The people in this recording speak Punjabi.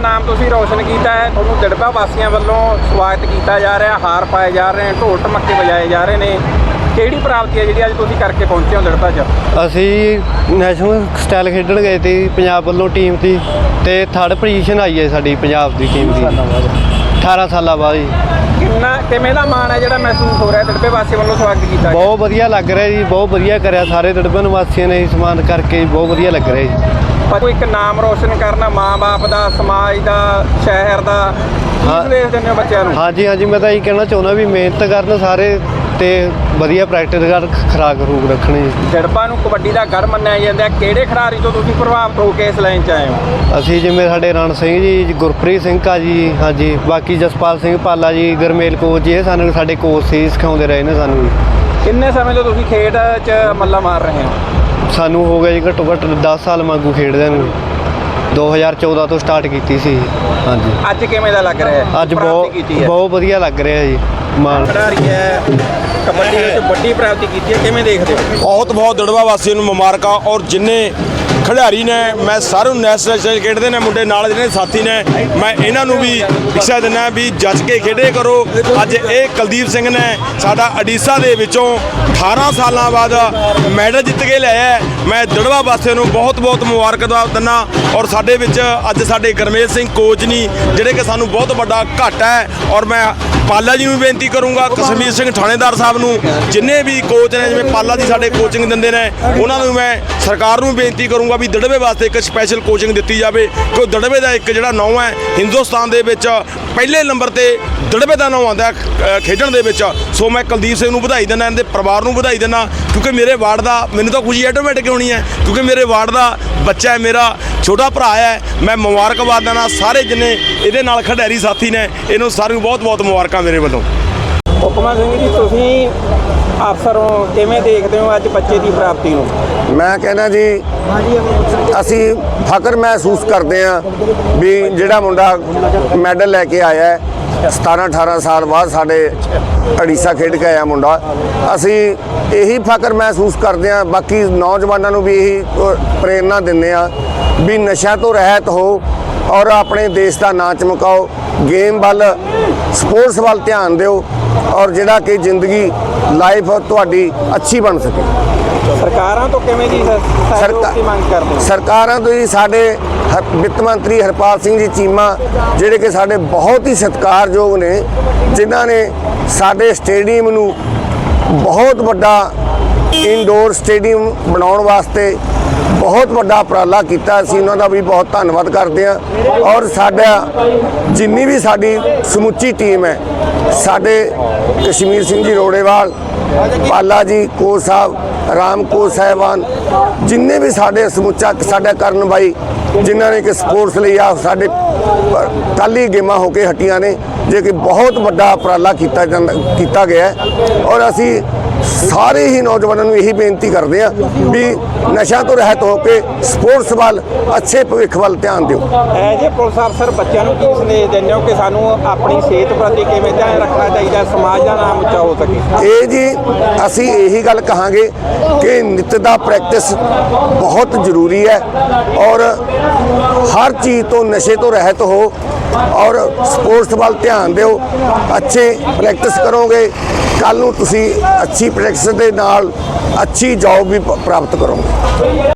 ਨਾਮ ਤੁਸੀਂ ਰੌਸ਼ਨ ਕੀਤਾ ਹੈ। ਤੁਹਾਨੂੰ ਦਿੜਬਾ ਵਾਸੀਆਂ ਵੱਲੋਂ ਸਵਾਗਤ ਕੀਤਾ ਜਾ ਰਿਹਾ। ਹਾਰ ਪਾਏ ਜਾ ਰਹੇ ਨੇ ਢੋਲ ਢਮੱਕੇ ਵਜਾਏ ਜਾ ਰਹੇ ਨੇ। ਕਿਹੜੀ ਪ੍ਰਾਪਤੀ ਹੈ ਜਿਹੜੀ ਅੱਜ ਤੁਸੀਂ ਕਰਕੇ ਪਹੁੰਚੇ ਹੋ ਦਿੜਬਾ 'ਚ? ਅਸੀਂ ਨੈਸ਼ਨਲ ਸਟਾਈਲ ਖੇਡਣ ਗਏ ਤੇ ਪੰਜਾਬ ਵੱਲੋਂ ਟੀਮ ਦੀ ਤੇ ਥਰਡ ਪੋਜੀਸ਼ਨ ਆਈ ਹੈ ਸਾਡੀ ਪੰਜਾਬ ਦੀ ਟੀਮ ਦੀ। 18 ਸਾਲਾਂ ਬਾਅਦ ਜੀ ਕਿੰਨਾ ਕਿਵੇਂ ਦਾ ਮਾਣ ਹੈ ਜਿਹੜਾ ਮਹਿਸੂਸ ਹੋ ਰਿਹਾ ਦਿੜਬੇ ਵਾਸੀਆਂ ਵੱਲੋਂ ਸਵਾਗਤ ਕੀਤਾ ਬਹੁਤ ਵਧੀਆ ਲੱਗ ਰਿਹਾ ਜੀ ਬਹੁਤ ਵਧੀਆ ਕਰਿਆ ਸਾਰੇ ਦੜਬਨ ਵਾਸੀਆਂ ਨੇ ਸਮਾਨ ਕਰਕੇ ਬਹੁਤ ਵਧੀਆ ਲੱਗ ਰਿਹਾ ਜੀ। ਕੋਈ ਇੱਕ ਨਾਮ ਰੌਸ਼ਨ ਕਰਨਾ ਮਾਂ-ਬਾਪ ਦਾ ਸਮਾਜ ਦਾ ਸ਼ਹਿਰ ਦਾ। ਕੀ ਦੇਖ ਦਿੰਦੇ ਹੋ ਬੱਚਿਆਂ ਨੂੰ? ਹਾਂਜੀ ਹਾਂਜੀ ਮੈਂ ਤਾਂ ਇਹ ਕਹਿਣਾ ਚਾਹੁੰਦਾ ਵੀ ਮਿਹਨਤ ਕਰਨ ਸਾਰੇ ਤੇ ਵਧੀਆ ਪ੍ਰੈਕਟਿਸ ਕਰ ਖਰਾਕ ਖਰੂਕ ਰੱਖਣੀ। ਜੀ ਦਿੜਬਾ ਨੂੰ ਕਬੱਡੀ ਦਾ ਗੜ ਮੰਨਿਆ ਜਾਂਦਾ ਹੈ। ਕਿਹੜੇ ਖਿਡਾਰੀ ਤੋਂ ਤੁਸੀਂ ਪ੍ਰਭਾਵਿਤ ਹੋ ਕੇ ਇਸ ਲਾਈਨ 'ਚ ਆਏ ਹੋ? ਅਸੀਂ ਜਿਵੇਂ ਸਾਡੇ ਰਣ ਸਿੰਘ ਜੀ ਗੁਰਪ੍ਰੀਤ ਸਿੰਘ ਕਾ ਜੀ ਹਾਂਜੀ ਬਾਕੀ ਜਸਪਾਲ ਸਿੰਘ ਪਾਲਾ ਜੀ ਗਰਮੇਲ ਕੋਚ ਜੀ ਇਹ ਸਾਨੂੰ ਸਾਡੇ ਕੋਚ ਸੀ ਸਿਖਾਉਂਦੇ ਰਹੇ ਨੇ ਸਾਨੂੰ ਕਿੰਨੇ ਸਮੇਂ ਤੋਂ ਤੁਸੀਂ ਖੇਡ 'ਚ ਮੱਲਾ ਮਾਰ ਰਹੇ ਹੋ? ਸਾਨੂੰ ਹੋ ਗਿਆ ਜੀ ਘੱਟੋ ਘੱਟ 10 ਸਾਲ ਵਾਂਗੂ ਖੇਡਦਿਆਂ ਨੂੰ। 2014 ਤੋਂ ਸਟਾਰਟ ਕੀਤੀ ਸੀ ਹਾਂਜੀ। ਅੱਜ ਕਿਵੇਂ ਦਾ ਲੱਗ ਰਿਹਾ ਹੈ? ਅੱਜ ਬਹੁਤ ਬਹੁਤ ਵਧੀਆ ਲੱਗ ਰਿਹਾ ਜੀ। ਮਾਣ। ਖਿਡਾਰੀ ਹੈ ਕਬੱਡੀ ਵਿੱਚ ਵੱਡੀ ਪ੍ਰਾਪਤੀ ਕੀਤੀ ਹੈ ਕਿਵੇਂ ਦੇਖਦੇ ਹੋ? ਬਹੁਤ ਬਹੁਤ ਦੜਵਾ ਵਾਸੀਆਂ ਨੂੰ ਮੁਬਾਰਕਾਂ ਔਰ ਜਿੰਨੇ ਖਿਡਾਰੀ ਨੇ, ਮੈਂ ਸਾਰਿਆਂ ਨੂੰ ਨੈਸ਼ਨਲ ਸਟੇਜ ਖੇਡਦੇ ਨੇ, ਮੁੰਡੇ ਨਾਲ ਜਿਹੜੇ ਸਾਥੀ ਨੇ, ਮੈਂ ਇਹਨਾਂ ਨੂੰ ਵੀ ਇੱਛਾ ਦਿੰਦਾ ਵੀ ਜੱਜ ਕੇ ਖੇਡੇ ਕਰੋ ਅੱਜ ਇਹ ਕੁਲਦੀਪ ਸਿੰਘ ਨੇ ਸਾਡਾ ਅਡੀਸਾ ਦੇ ਵਿੱਚੋਂ 18 ਸਾਲਾਂ ਬਾਅਦ ਮੈਡਲ ਜਿੱਤ ਕੇ ਲਿਆਇਆ ਹੈ। ਮੈਂ ਦੜਵਾ ਵਾਸੀਆਂ ਨੂੰ ਬਹੁਤ ਬਹੁਤ ਮੁਬਾਰਕਬਾਦ ਦਿੰਦਾ ਔਰ ਸਾਡੇ ਵਿੱਚ ਅੱਜ ਸਾਡੇ ਗਰਮੇਲ ਸਿੰਘ ਕੋਚ ਨਹੀਂ ਜਿਹੜੇ ਕਿ ਸਾਨੂੰ ਬਹੁਤ ਵੱਡਾ ਘਾਟਾ ਹੈ ਔਰ ਮੈਂ ਪਾਲਾ ਜੀ ਨੂੰ ਬੇਨਤੀ ਕਰੂੰਗਾ, ਕਸ਼ਮੀਰ ਸਿੰਘ ਥਾਣੇਦਾਰ ਸਾਹਿਬ ਨੂੰ, ਜਿੰਨੇ ਵੀ ਕੋਚ ਨੇ, ਜਿਵੇਂ ਪਾਲਾ ਜੀ ਸਾਡੇ ਕੋਚਿੰਗ ਦਿੰਦੇ ਨੇ, ਉਹਨਾਂ ਨੂੰ ਮੈਂ ਸਰਕਾਰ ਨੂੰ ਬੇਨਤੀ ਕਰੂੰਗਾ ਵੀ ਦੜਵੇ ਵਾਸਤੇ ਇੱਕ ਸਪੈਸ਼ਲ ਕੋਚਿੰਗ ਦਿੱਤੀ ਜਾਵੇ, ਕਿਉਂ ਦੜਵੇ ਦਾ ਇੱਕ ਜਿਹੜਾ ਨਾਮ ਹੈ, ਹਿੰਦੁਸਤਾਨ ਦੇ ਵਿੱਚ ਪਹਿਲੇ ਨੰਬਰ ਤੇ ਦੜਵੇ ਦਾ ਨਾਮ ਆਉਂਦਾ ਖੇਡਣ ਦੇ ਵਿੱਚ। ਸੋ ਮੈਂ ਕੁਲਦੀਪ ਸਿੰਘ ਨੂੰ ਵਧਾਈ ਦਿੰਦਾ, ਇਹਦੇ ਪਰਿਵਾਰ ਨੂੰ ਵਧਾਈ ਦਿੰਦਾ, ਕਿਉਂਕਿ ਮੇਰੇ ਵਾਰਡ ਦਾ ਮੈਨੂੰ ਤਾਂ ਖੁਸ਼ੀ ਆਟੋਮੈਟਿਕ ਹੋਣੀ ਹੈ, ਕਿਉਂਕਿ ਮੇਰੇ ਵਾਰਡ ਦਾ ਬੱਚਾ ਹੈ, ਮੇਰਾ ਛੋਟਾ ਭਰਾ ਹੈ, ਮੈਂ ਮੁਬਾਰਕਬਾਦ ਦਿੰਦਾ ਸਾਰੇ ਜਿੰਨੇ ਇਹਦੇ ਨਾਲ ਖਿਡਾਰੀ ਸਾਥੀ ਨੇ, ਇਹਨੂੰ ਸਾਰਿਆਂ ਨੂੰ ਬਹੁਤ ਬਹੁਤ ਮੁਬਾਰਕਾਂ ਮੇਰੇ ਵੱਲੋਂ। ਹੁਕਮਾ ਸਿੰਘ ਜੀ ਤੁਸੀਂ ਅਫਸਰ ਹੋ ਕਿਵੇਂ ਦੇਖਦੇ ਹੋ ਅੱਜ ਬੱਚੇ ਦੀ ਪ੍ਰਾਪਤੀ ਨੂੰ? ਮੈਂ ਕਹਿੰਦਾ ਜੀ ਅਸੀਂ ਫਖਰ ਮਹਿਸੂਸ ਕਰਦੇ ਹਾਂ ਵੀ ਜਿਹੜਾ ਮੁੰਡਾ ਮੈਡਲ ਲੈ ਕੇ ਆਇਆ ਹੈ 17 18 ਸਾਲ ਬਾਅਦ ਸਾਡੇ ਅੜੀਸਾ ਖੇਡ ਕੇ ਆਇਆ ਮੁੰਡਾ। ਅਸੀਂ ਇਹੀ ਫਖਰ ਮਹਿਸੂਸ ਕਰਦੇ ਹਾਂ ਬਾਕੀ ਨੌਜਵਾਨਾਂ ਨੂੰ ਵੀ ਇਹੀ ਅ, ਪ੍ਰੇਰਨਾ ਦਿੰਦੇ ਆ ਵੀ ਨਸ਼ਿਆਂ ਤੋਂ ਰਹਿਤ ਹੋ ਔਰ ਆਪਣੇ ਦੇਸ਼ ਦਾ ਨਾਂ ਚਮਕਾਓ। ਗੇਮ ਵੱਲ ਸਪੋਰਟਸ ਵੱਲ ਧਿਆਨ ਦਿਓ ਔਰ ਜਿਹੜਾ ਕਿ ਜ਼ਿੰਦਗੀ ਲਾਈਫ ਤੁਹਾਡੀ ਅੱਛੀ ਬਣ ਸਕੇ। ਸਰਕਾਰਾਂ ਤੋਂ ਕਿਵੇਂ ਸ- ਸਹਿਯੋਗ ਦੀ ਮੰਗ ਕਰਦੇ ਹੋ? ਸਰਕਾਰਾਂ ਤੋਂ ਹੀ ਸਾਡੇ ਵਿੱਤ ਮੰਤਰੀ ਹਰਪਾਲ ਸਿੰਘ ਜੀ ਚੀਮਾ ਜਿਹੜੇ ਕਿ ਸਾਡੇ ਬਹੁਤ ਹੀ ਸਤਿਕਾਰਯੋਗ ਨੇ ਜਿਨ੍ਹਾਂ ਨੇ ਸਾਡੇ ਸਟੇਡੀਅਮ ਨੂੰ ਬਹੁਤ ਵੱਡਾ ਇਨਡੋਰ ਸਟੇਡੀਅਮ ਬਣਾਉਣ ਵਾਸਤੇ ਬਹੁਤ ਵੱਡਾ ਉਪਰਾਲਾ ਕੀਤਾ ਅਸੀਂ, ਉਹਨਾਂ ਦਾ ਵੀ ਬਹੁਤ ਧੰਨਵਾਦ ਕਰਦੇ ਹਾਂ। ਔਰ ਸਾਡਾ, ਜਿੰਨੀ ਵੀ ਸਾਡੀ ਸਮੁੱਚੀ ਟੀਮ ਹੈ, ਸਾਡੇ ਕਸ਼ਮੀਰ ਸਿੰਘ ਜੀ ਰੋੜੇਵਾਲ, ਪਾਲਾ ਜੀ ਕੋਚ ਸਾਹਿਬ, ਰਾਮ ਕੋਚ ਸਾਹਿਬਾਨ, ਜਿੰਨੇ ਵੀ ਸਾਡੇ ਸਮੁੱਚਾ ਸਾਡਾ ਕਰਨ ਬਾਈ, ਜਿਨ੍ਹਾਂ ਨੇ ਕਿ ਸਪੋਰਟਸ ਲਈ ਆ, ਸਾਡੇ ਕੱਲ੍ਹ ਗੇਮਾਂ ਹੋ ਕੇ ਹਟੀਆਂ ਨੇ, ਜੇ ਕਿ ਬਹੁਤ ਵੱਡਾ ਉਪਰਾਲਾ ਕੀਤਾ ਜਾਂਦਾ, ਕੀਤਾ ਗਿਆ ਔਰ ਅਸੀਂ ਸਾਰੇ ਹੀ ਨੌਜਵਾਨਾਂ ਨੂੰ ਇਹੀ ਬੇਨਤੀ ਕਰਦੇ ਹਾਂ ਵੀ ਨਸ਼ਾ ਤੋਂ ਰਹਿਤ ਹੋ ਕੇ ਸਪੋਰਟਸ ਵੱਲ ਅੱਛੇ ਭਵਿੱਖ ਵੱਲ ਧਿਆਨ ਦਿਓ। ਐਜ ਏ ਪੁਲਿਸ ਅਫਸਰ ਬੱਚਿਆਂ ਨੂੰ ਕੀ ਸੰਦੇਸ਼ ਦਿੰਦੇ ਹੋ ਕਿ ਸਾਨੂੰ ਆਪਣੀ ਸਿਹਤ ਪ੍ਰਤੀ ਕਿਵੇਂ ਧਿਆਨ ਰੱਖਣਾ ਚਾਹੀਦਾ ਸਮਾਜ ਦਾ ਨਾਮ ਉੱਚਾ ਹੋ ਸਕੇ? ਇਹ ਜੀ ਅਸੀਂ ਇਹੀ ਗੱਲ ਕਹਾਂਗੇ ਕਿ ਨਿਤ ਦਾ ਪ੍ਰੈਕਟਿਸ ਬਹੁਤ ਜ਼ਰੂਰੀ ਹੈ ਔਰ ਹਰ ਚੀਜ਼ ਤੋਂ ਨਸ਼ੇ ਤੋਂ ਰਹਿਤ ਹੋ ਔਰ ਸਪੋਰਟਸ ਵੱਲ ਧਿਆਨ ਦਿਓ। ਅੱਛੇ ਪ੍ਰੈਕਟਿਸ ਕਰੋਗੇ। ਕੱਲ ਨੂੰ ਤੁਸੀਂ ਅੱਛੀ ਪ੍ਰੈਕਟਿਸ ਦੇ ਨਾਲ ਅੱਛੀ ਜੌਬ ਵੀ ਪ੍ਰਾਪਤ ਕਰੋਗੇ।